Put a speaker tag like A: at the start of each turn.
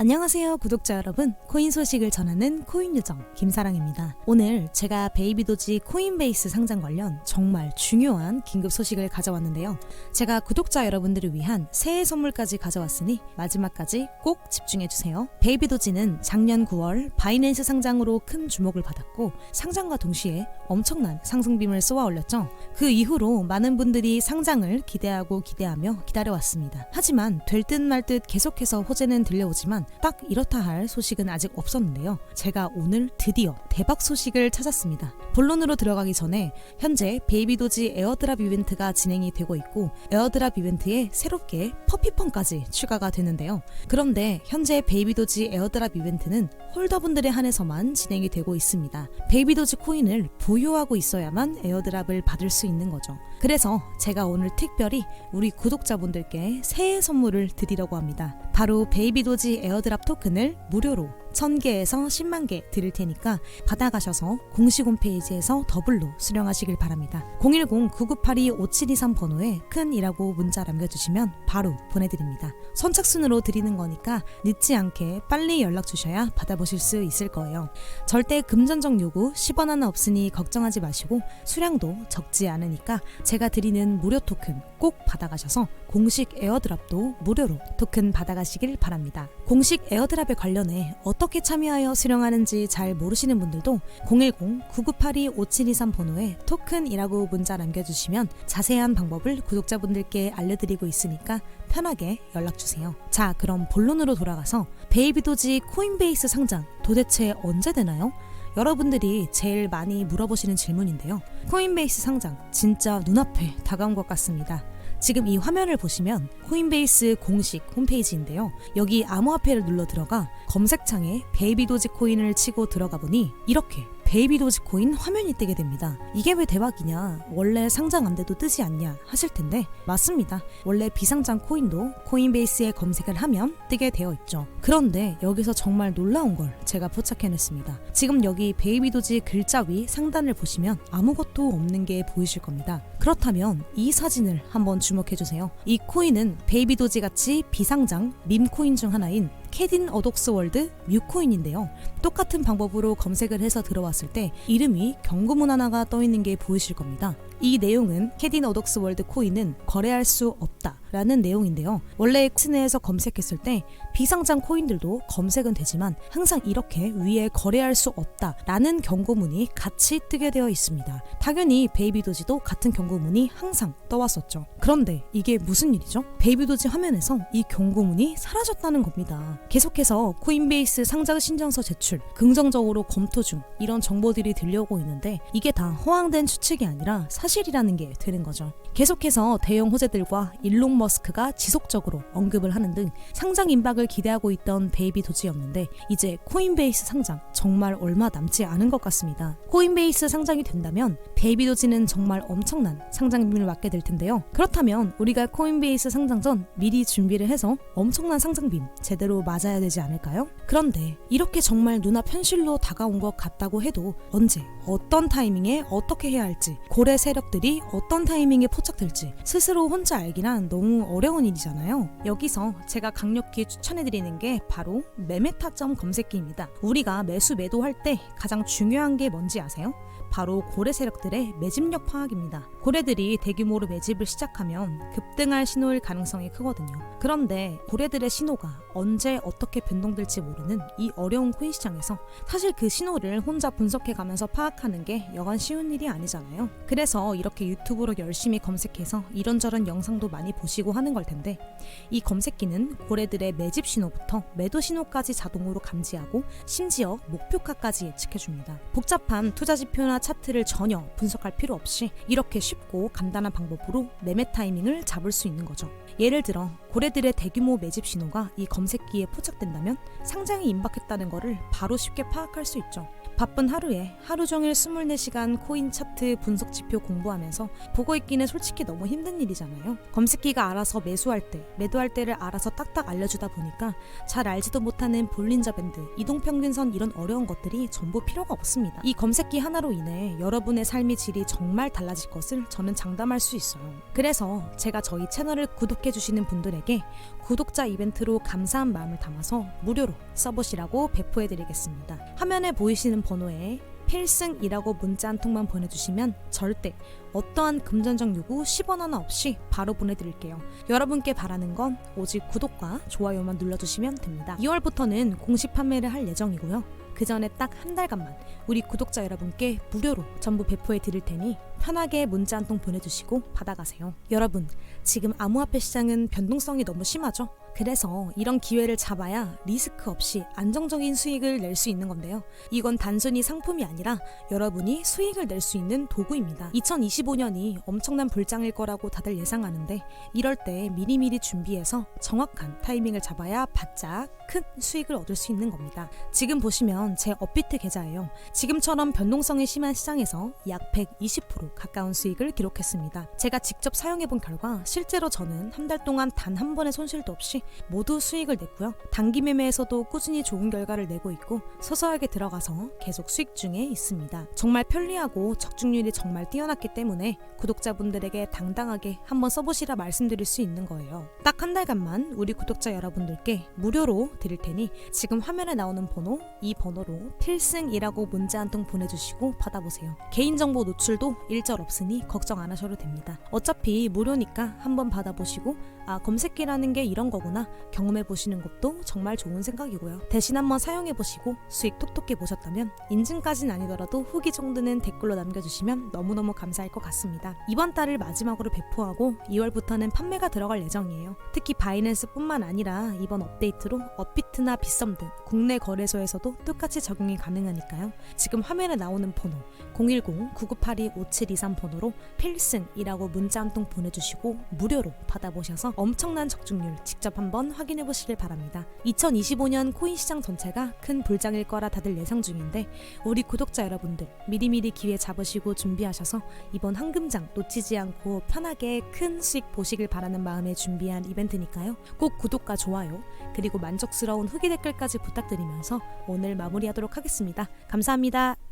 A: 안녕하세요 구독자 여러분. 코인 소식을 전하는 코인 요정 김사랑입니다. 오늘 제가 베이비도지 코인베이스 상장 관련 정말 중요한 긴급 소식을 가져왔는데요. 제가 구독자 여러분들을 위한 새해 선물까지 가져왔으니 마지막까지 꼭 집중해주세요. 베이비도지는 작년 9월 바이낸스 상장으로 큰 주목을 받았고 상장과 동시에 엄청난 상승빔을 쏘아 올렸죠. 그 이후로 많은 분들이 상장을 기대하고 기대하며 기다려왔습니다. 하지만 될 듯 말 듯 계속해서 호재는 들려오지만 딱 이렇다 할 소식은 아직 없었는데요. 제가 오늘 드디어 대박 소식을 찾았습니다. 본론으로 들어가기 전에 현재 베이비도지 에어드랍 이벤트가 진행이 되고 있고 에어드랍 이벤트에 새롭게 퍼피펀까지 추가가 되는데요. 그런데 현재 베이비도지 에어드랍 이벤트는 홀더분들에 한해서만 진행이 되고 있습니다. 베이비도지 코인을 보유하고 있어야만 에어드랍을 받을 수 있는 거죠. 그래서 제가 오늘 특별히 우리 구독자분들께 새해 선물을 드리려고 합니다. 바로 베이비도지 에어 드랍 토큰을 무료로 1000개에서 10만 개 드릴 테니까 받아가셔서 공식 홈페이지에서 더블로 수령하시길 바랍니다. 010-9982-5723 번호에 큰이라고 문자 남겨주시면 바로 보내드립니다. 선착순으로 드리는 거니까 늦지 않게 빨리 연락 주셔야 받아보실 수 있을 거예요. 절대 금전적 요구 10원 하나 없으니 걱정하지 마시고 수량도 적지 않으니까 제가 드리는 무료 토큰 꼭 받아가셔서 공식 에어드랍도 무료로 토큰 받아가시길 바랍니다. 공식 에어드랍에 관련해 어 떻게 참여하여 수령하는지 잘 모르시는 분들도 010-9982-5723 번호에 토큰이라고 문자 남겨주시면 자세한 방법을 구독자분들께 알려드리고 있으니까 편하게 연락주세요. 자, 그럼 본론으로 돌아가서 베이비도지 코인베이스 상장 도대체 언제 되나요? 여러분들이 제일 많이 물어보시는 질문인데요. 코인베이스 상장 진짜 눈앞에 다가온 것 같습니다. 지금 이 화면을 보시면 코인베이스 공식 홈페이지인데요. 여기 암호화폐를 눌러 들어가 검색창에 베이비도지 코인을 치고 들어가 보니 이렇게 베이비 도지 코인 화면이 뜨게 됩니다. 이게 왜 대박이냐? 원래 상장 안 돼도 뜨지 않냐? 하실 텐데 맞습니다. 원래 비상장 코인도 코인베이스에 검색을 하면 뜨게 되어 있죠. 그런데 여기서 정말 놀라운 걸 제가 포착해냈습니다. 지금 여기 베이비 도지 글자 위 상단을 보시면 아무것도 없는 게 보이실 겁니다. 그렇다면 이 사진을 한번 주목해주세요. 이 코인은 베이비 도지 같이 비상장 밈 코인 중 하나인 캐딘 어독스 월드 뮤코인인데요. 똑같은 방법으로 검색을 해서 들어왔을 때 이름이 경고문 하나가 떠 있는 게 보이실 겁니다. 이 내용은 캐딘 어독스 월드 코인은 거래할 수 없다. 라는 내용인데요. 원래 엑스네에서 검색했을 때 비상장 코인들도 검색은 되지만 항상 이렇게 위에 거래할 수 없다 라는 경고문이 같이 뜨게 되어 있습니다. 당연히 베이비도지도 같은 경고문이 항상 떠왔었죠. 그런데 이게 무슨 일이죠? 베이비도지 화면에서 이 경고문이 사라졌다는 겁니다. 계속해서 코인베이스 상장 신청서 제출, 긍정적으로 검토 중 이런 정보들이 들려오고 있는데 이게 다 허황된 추측이 아니라 사실 이라는 게 되는 거죠. 계속해서 대형 호재들과 일론 머스크가 지속적으로 언급을 하는 등 상장 임박을 기대하고 있던 베이비 도지였는데 이제 코인베이스 상장 정말 얼마 남지 않은 것 같습니다. 코인베이스 상장이 된다면 베이비 도지는 정말 엄청난 상장빔을 맞게 될 텐데요. 그렇다면 우리가 코인베이스 상장 전 미리 준비를 해서 엄청난 상장빔 제대로 맞아야 되지 않을까요? 그런데 이렇게 정말 눈앞 현실로 다가온 것 같다고 해도 언제 어떤 타이밍에 어떻게 해야 할지 고래 세력들이 어떤 타이밍에 포착 될지 스스로 혼자 알기란 너무 어려운 일이잖아요. 여기서 제가 강력히 추천해드리는 게 바로 매매타점 검색기입니다. 우리가 매수 매도할 때 가장 중요한 게 뭔지 아세요? 바로 고래 세력들의 매집력 파악입니다. 고래들이 대규모로 매집을 시작하면 급등할 신호일 가능성이 크거든요. 그런데 고래들의 신호가 언제 어떻게 변동될지 모르는 이 어려운 코인 시장에서 사실 그 신호를 혼자 분석해 가면서 파악하는 게 여간 쉬운 일이 아니잖아요. 그래서 이렇게 유튜브로 열심히 검색해서 이런저런 영상도 많이 보시고 하는 걸 텐데 이 검색기는 고래들의 매집 신호부터 매도 신호까지 자동으로 감지하고 심지어 목표가까지 예측해 줍니다. 복잡한 투자 지표나 차트를 전혀 분석할 필요 없이 이렇게 쉽고 간단한 방법으로 매매 타이밍을 잡을 수 있는 거죠. 예를 들어 고래들의 대규모 매집 신호가 이 검색기에 포착된다면 상장이 임박했다는 것을 바로 쉽게 파악할 수 있죠. 바쁜 하루에 하루 종일 24시간 코인 차트 분석 지표 공부하면서 보고 있기는 솔직히 너무 힘든 일이잖아요. 검색기가 알아서 매수할 때, 매도할 때를 알아서 딱딱 알려주다 보니까 잘 알지도 못하는 볼린저 밴드, 이동평균선 이런 어려운 것들이 전부 필요가 없습니다. 이 검색기 하나로 인해 여러분의 삶의 질이 정말 달라질 것을 저는 장담할 수 있어요. 그래서 제가 저희 채널을 구독해주시는 분들에게 구독자 이벤트로 감사한 마음을 담아서 무료로 써보시라고 배포해드리겠습니다. 화면에 보이시는 번호에 필승이라고 문자 한 통만 보내주시면 절대 어떠한 금전적 요구 10원 하나 없이 바로 보내드릴게요. 여러분께 바라는 건 오직 구독과 좋아요만 눌러주시면 됩니다. 2월부터는 공식 판매를 할 예정이고요. 그 전에 딱 한 달간만 우리 구독자 여러분께 무료로 전부 배포해 드릴 테니 편하게 문자 한 통 보내주시고 받아가세요. 여러분, 지금 암호화폐 시장은 변동성이 너무 심하죠? 그래서 이런 기회를 잡아야 리스크 없이 안정적인 수익을 낼 수 있는 건데요. 이건 단순히 상품이 아니라 여러분이 수익을 낼 수 있는 도구입니다. 2025년이 엄청난 불장일 거라고 다들 예상하는데 이럴 때 미리미리 준비해서 정확한 타이밍을 잡아야 바짝 큰 수익을 얻을 수 있는 겁니다. 지금 보시면 제 업비트 계좌예요. 지금처럼 변동성이 심한 시장에서 약 120% 가까운 수익을 기록했습니다. 제가 직접 사용해 본 결과 실제로 저는 한 달 동안 단 한 번의 손실도 없이 모두 수익을 냈고요. 단기 매매에서도 꾸준히 좋은 결과를 내고 있고 소소하게 들어가서 계속 수익 중에 있습니다. 정말 편리하고 적중률이 정말 뛰어났기 때문에 구독자분들에게 당당하게 한번 써보시라 말씀드릴 수 있는 거예요. 딱 한 달간만 우리 구독자 여러분들께 무료로 드릴 테니 지금 화면에 나오는 번호 이 번호로 필승이라고 문자 한 통 보내주시고 받아보세요. 개인정보 노출도 일절 없으니 걱정 안 하셔도 됩니다. 어차피 무료니까 한번 받아보시고 아 검색기라는 게 이런 거 구나 경험해 보시는 것도 정말 좋은 생각이고요. 대신 한번 사용해 보시고 수익 톡톡히 보셨다면 인증까진 아니더라도 후기 정도는 댓글로 남겨주시면 너무너무 감사할 것 같습니다. 이번 달을 마지막으로 배포하고 2월부터는 판매가 들어갈 예정이에요. 특히 바이낸스뿐만 아니라 이번 업데이트로 업비트나 빗썸 등 국내 거래소에서도 똑같이 적용이 가능하니까요. 지금 화면에 나오는 번호 010-9982-5723 번호로 필승이라고 문자 한 통 보내주시고 무료로 받아보셔서 엄청난 적중률 직접 한번 확인해 보시길 바랍니다. 2025년 코인 시장 전체가 큰 불장일 거라 다들 예상 중인데 우리 구독자 여러분들 미리미리 기회 잡으시고 준비하셔서 이번 황금장 놓치지 않고 편하게 큰 수익 보시길 바라는 마음에 준비한 이벤트니까요. 꼭 구독과 좋아요 그리고 만족스러운 후기 댓글까지 부탁드리면서 오늘 마무리하도록 하겠습니다. 감사합니다.